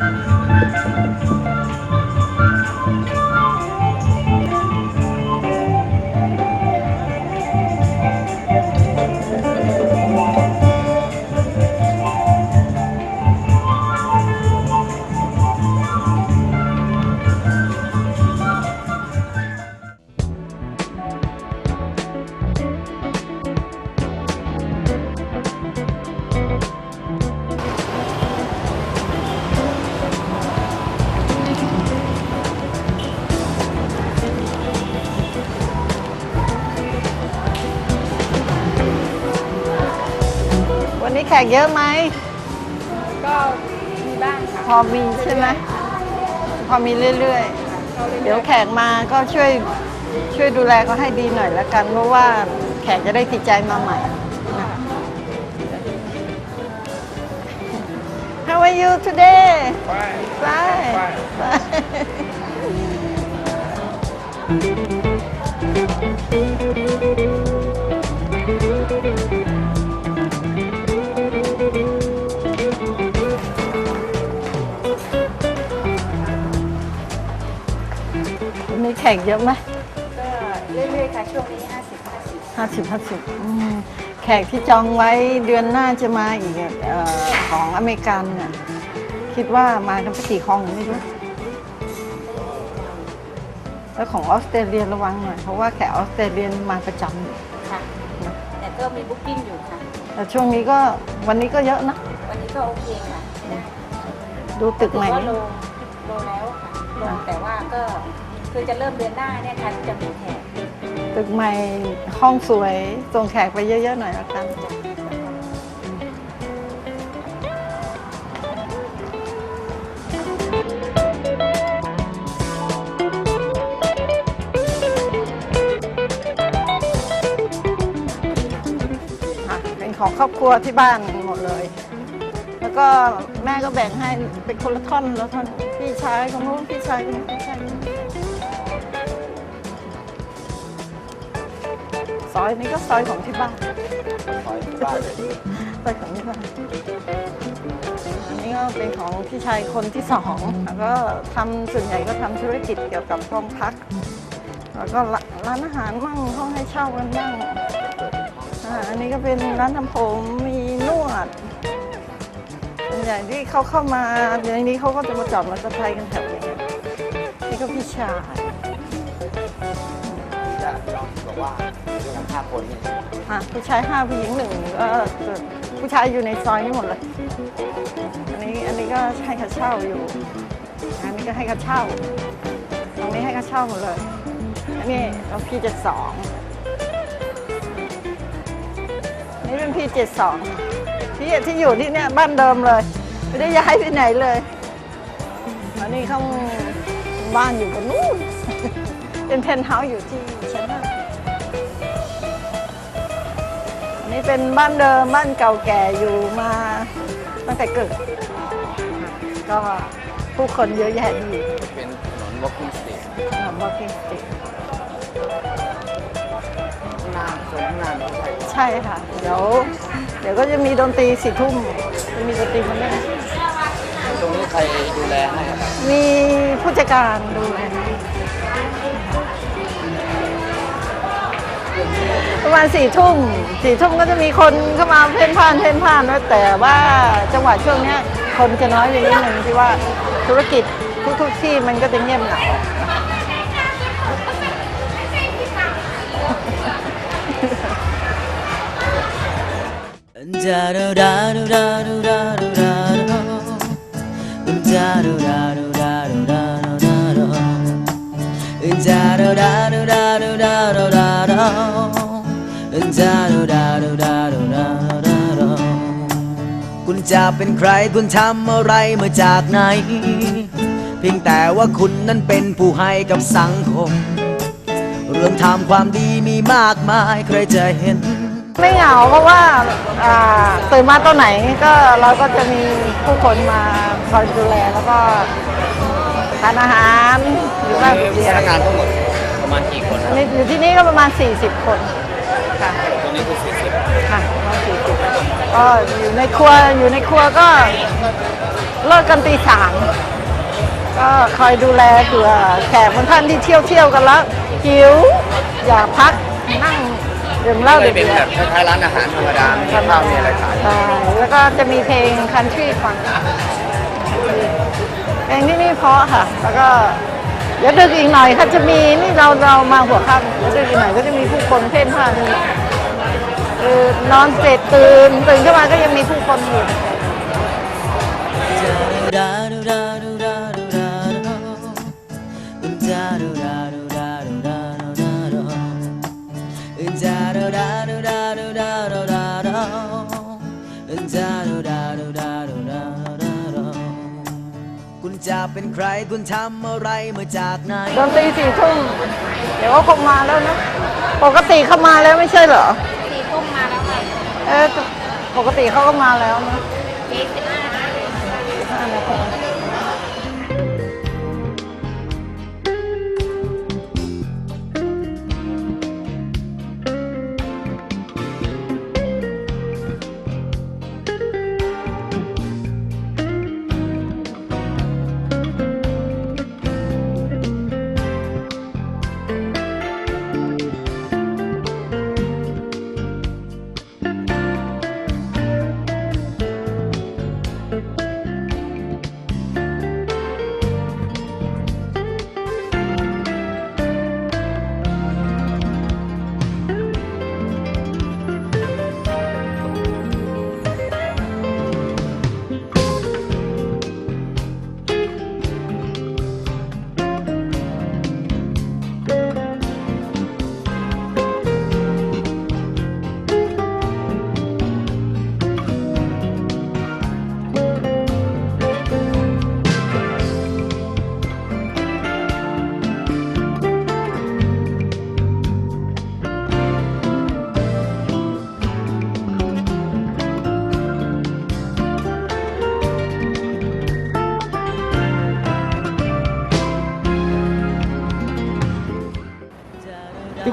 วัน แขกเยอะไหม ก็มีบ้างค่ะพอมีใช่ไหมพอมีเรื่อยๆ เดี๋ยวแขกมาก็ช่วยช่วยดูแลเขาให้ดีหน่อยละกัน เพราะว่าแขกจะได้ติดใจมาใหม่นะ How are you today? Fine. Fine. วัน ขกเยอะไหมก็เรื่อยๆค่ะช่วงนี้50 50 ห้าสิบห้าสิบแขกที่จองไว้เดือนหน้าจะมาอีกอะเออของอเมริกันน่ะคิดว่ามากันไปกี่คลองไม่รู้แล้วของออสเตรเลียระวังหน่อยเพราะว่าแขกออสเตรเลียมาประจำอยู่ค่ะ แต่ก็มีบุ๊กิ้งอยู่ค่ะแต่ช่วงนี้ก็วันนี้ก็เยอะนะวันนี้ก็โอเคค่ะดูตึกใหม่ ถือว่าโลโลแล้วค่ะลงแต่ว่าก็ คือจะเริ่มเดือนหน้าเนี่ยค่ะที่จะมีแขกตึกใหม่ห้องสวยส่งแขกไปเยอะๆหน่อยละกัน ค่ะเป็นของครอบครัวที่บ้านหมดเลย แล้วก็แม่ก็แบ่งให้เป็นคนละท่อนละท่อน พี่ชายของนู้นพี่ชายของนู้นพี่ชายของนู้น อยนี้ก็ซอยของที่บ้านซอยบ้านเลยซอยของที่บ้านอันนี้ก็เป็นของพี่ชายคนที่สองแล้วก็ทำส่วนใหญ่ก็ทำธุรกิจเกี่ยวกับกองพัก แล้วก็ร้านอาหารมั่งห้องให้เช่ากันบ้างอ่าอันนี้ก็เป็นร้านทำผมมีนวดส่วนใหญ่ที่เขาเข้ามาในนี้เขาก็จะมาจอดมอเตอร์ไซค์กันแถวนี้นี่ก็พี่ชายจะล องบอกว่าด้วยกันห้าคนนี่อะผู้ชายห้าผู้หญิงหนึ่งก็ผู้ชายอยู่ในซอยนี้หมดเลย อันนี้อันนี้ก็ให้ค่าเช่าอยู่ อันนี้ก็ให้ค่าเช่า ตรงนี้ให้ค่าเช่าหมดเลย อันนี้เราพี่เจ็ดสองนี่เป็นพี่เจ็ดสองที่ที่อยู่ที่เนี่ยบ้านเดิมเลย ไม่ได้ย้ายไปไหนเลยอันนี้เขาบ้านอยู่กันนู่นเป็นเพนท์เฮาส์อยู่ที่ นนี้เป็นบ้านเดิมบ้านเก่าแก่อยู่มาตั้งแต่เกิดก็ผู้คนเยอะแยะดีเป็นถนน walking street สำหรับ walking street ข้างหน้าโซนข้างหน้าไม่ใช่ใช่ค่ะ เดี๋ยว เดี๋ยวก็จะมีดนตรีสี่ทุ่มจะมีดนตรีมาเล่นตรงนี้ใครดูแลให้ครับ มีผู้จัดการดูแล ประมาณสี่ทุ่มสี่ทุ่มก็จะมีคนเข้ามาเพ่นพ่านเพ่นพ่านแล้วแต่ว่าจังหวะช่วงเนี้ยคนจะน้อยไปนิดนึงที่ว่าธุรกิจทุกๆที่มันก็จะเงียบเหงา คุณจะเป็นใครคุณทำอะไรมาจากไหน เพียงแต่ว่าคุณนั้นเป็นผู้ให้กับสังคม เรื่องทำความดีมีมากมายใครจะเห็น ไม่เหงาเพราะว่าอ่าตื่นมาตอนไหนก็เราก็จะมีผู้คนมาคอยดูแลแล้วก็ทานอาหารอยู่บ้านเดีพนักงานทั้งหมดประมาณกี่คนคอัรับ อยู่ที่นี่ก็ประมาณ 40 คนค่ะ ตรงนี้คือสี่สิบค่ะประมาณ40ก็อยู่ในครัวอยู่ในครัวก็เลิกกันตีสามก็คอยดูแลเผื่อแขกบางท่านที่เที่ยวเที่ยวๆกันแล้วหิวอยากพักนั่งดื่มเหล้าเลดื่ยมเป็นเบีแบยบร์คล้ายๆร้านอาหารธรรมดามีข้าวมีอะไรขายใช่แล้วก็จะมีเพลงคันทรีฟังเพลงที่นี่เพราะค่ะ แล้วก็เดี๋ยวดึกอีกหน่อยค่ะจะมีนี่เราเรามาหัวค่ำเดี๋ยวดึกอีกหน่อยก็จะมีผู้คนเพ่นพ่าน คือนอนเสร็จตื่นตื่นขึ้นมาก็ยังมีผู้คนอยู่คุณจะเป็นใครคุณทำอะไรมาจากไหนดนตรีสี่ทุ่มเดี๋ยวก็คงมาแล้วนะ ปกติเขามาแล้วไม่ใช่เหรอ เออปกติเขาก็มาแล้วนะ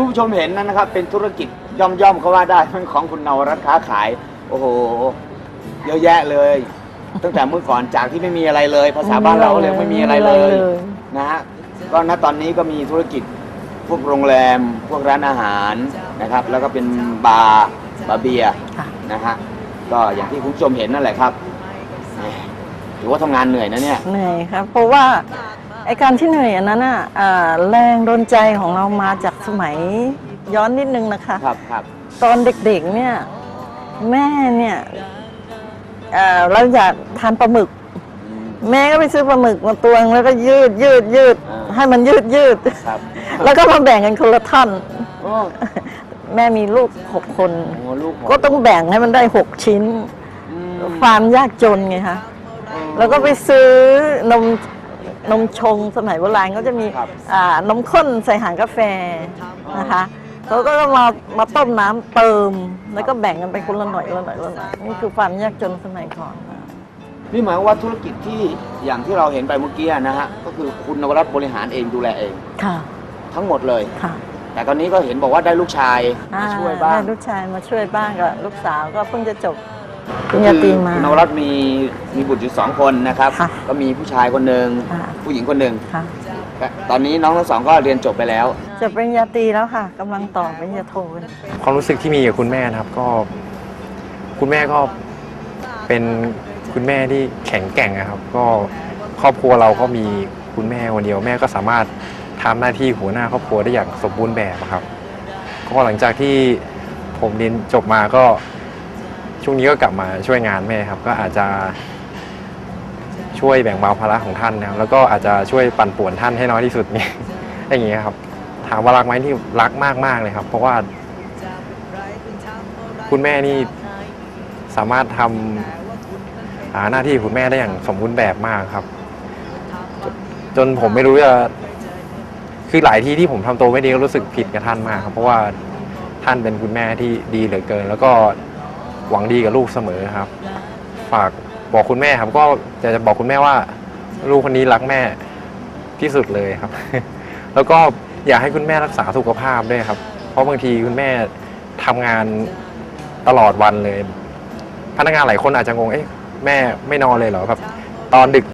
คุณผู้ชมเห็นนั้นนะครับ เป็นธุรกิจย่อมๆก็ว่าได้มันของคุณนวรัตน์ค้าขาย โอ้โห เยอะแยะเลย ตั้งแต่เมื่อก่อนจากที่ไม่มีอะไรเลย ภาษาบ้านเราก็เลยไม่มีอะไรเลยนะฮะก็ณตอนนี้ก็มีธุรกิจพวกโรงแรมพวกร้านอาหารนะครับ แล้วก็เป็นบาร์บาร์เบียนะฮะก็อย่างที่คุณผู้ชมเห็นนั่นแหละครับถือว่าทำงานเหนื่อยนะเนี่ยเหนื่อยครับ เพราะว่า ไอการที่เหนื่อยอันนั้นอะอ่าแรงโดนใจของเรามาจากสมัยย้อนนิดนึงนะคะ ครับครับ ตอนเด็กๆเนี่ยแม่เนี่ยเอ่อเราอยากทานปลาหมึก อืม แม่ก็ไปซื้อปลาหมึกมาตวงแล้วก็ยืดยืดยืดอ่า ให้มันยืดยืด ครับแล้วก็มาแบ่งกันคนละท่อน โอ้แม่มีลูกหกคน โหลูกผมก็ต้องแบ่งให้มันได้หกชิ้น อืมความยากจนไงคะ แล้วก็ไปซื้อนม นมชงสมัยโบราณก็จะมีครับ อ่านมข้นใส่หางกาแฟนะคะแล้วก็มามาต้มน้ำเติม แล้วก็แบ่งกันไปคนละหน่อยละหน่อยละหน่อยนี่คือความยากจนสมัยก่อนนี่หมายความว่าธุรกิจที่อย่างที่เราเห็นไปเมื่อกี้นะฮะก็คือคุณนวรัตน์บริหารเองดูแลเอง ค่ะ ทั้งหมดเลย ค่ะแต่ตอนนี้ก็เห็นบอกว่าได้ลูกชายมาช่วยบ้าง ได้ลูกชายมาช่วยบ้างกับลูกสาวก็เพิ่งจะจบ ปริญญาตรีมา คุณนวรัตน์มีมีบุตรอยู่สองคนนะครับ ค่ะก็มีผู้ชายคนหนึ่งค่ะ ผู้หญิงคนหนึ่งค่ะและตอนนี้น้องทั้งสองก็เรียนจบไปแล้วจบปริญญาตรีแล้วค่ะกำลังต่อปริญญาโทกัน ความรู้สึกที่มีกับคุณแม่นะครับก็ คุณแม่ก็เป็นคุณแม่ที่แข็งแกร่งนะครับ ก็ครอบครัวเราก็มีคุณแม่คนเดียวแม่ก็สามารถทำหน้าที่หัวหน้าครอบครัวได้อย่างสมบูรณ์แบบอะครับ ก็หลังจากที่ผมเรียนจบมาก็ ช่วงนี้ก็กลับมาช่วยงานแม่ครับ ก็อาจจะช่วยแบ่งเบาภาระของท่านนะครับ แล้วก็อาจจะช่วยปั่นป่วนท่านให้น้อยที่สุดเนี่ยอย่างเงี้ยครับ ถามว่ารักไหมที่รักมากๆเลยครับ เพราะว่า คุณแม่นี่สามารถทำาหน้าที่คุณแม่ได้อย่างสมบูรณ์แบบมากครับจจนผมไม่รู้จะคือหลายที่ที่ผมทำตัวไม่ดีก็รู้สึกผิดกับท่านมากครับเพราะว่าท่านเป็นคุณแม่ที่ดีเหลือเกิน แล้วก็ หวังดีกับลูกเสมอครับ ฝากบอกคุณแม่ครับก็อยากจะบอกคุณแม่ว่า ลูกคนนี้รักแม่ที่สุดเลยครับ แล้วก็อยากให้คุณแม่รักษาสุขภาพด้วยครับ เพราะบางทีคุณแม่ทำงานตลอดวันเลย พนักงานหลายคนอาจจะงงเอ๊ะแม่ไม่นอนเลยเหรอแบบตอนดึก